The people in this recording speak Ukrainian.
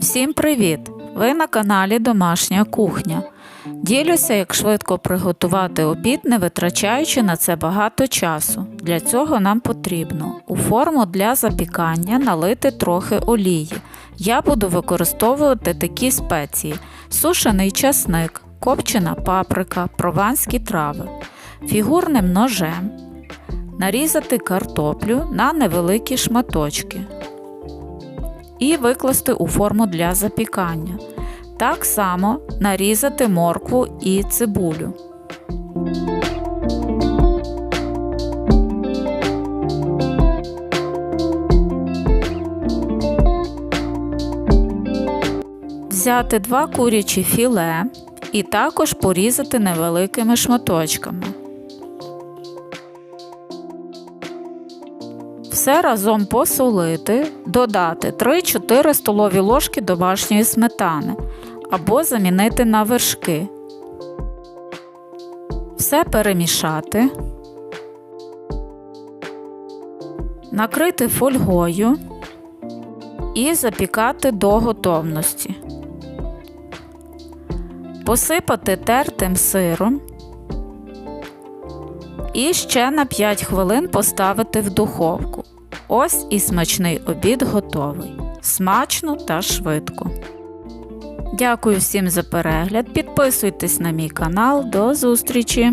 Всім привіт! Ви на каналі Домашня кухня. Ділюся, як швидко приготувати обід, не витрачаючи на це багато часу. Для цього нам потрібно у форму для запікання налити трохи олії. Я буду використовувати такі спеції: сушений часник, копчена паприка, прованські трави, фігурним ножем, нарізати картоплю на невеликі шматочки і викласти у форму для запікання. Так само нарізати моркву і цибулю. Взяти два курячі філе і також порізати невеликими шматочками. Все разом посолити, додати 3-4 столові ложки домашньої сметани або замінити на вершки. Все перемішати, накрити фольгою і запікати до готовності. Посипати тертим сиром і ще на 5 хвилин поставити в духовку. Ось і смачний обід готовий. Смачно та швидко. Дякую всім за перегляд. Підписуйтесь на мій канал. До зустрічі!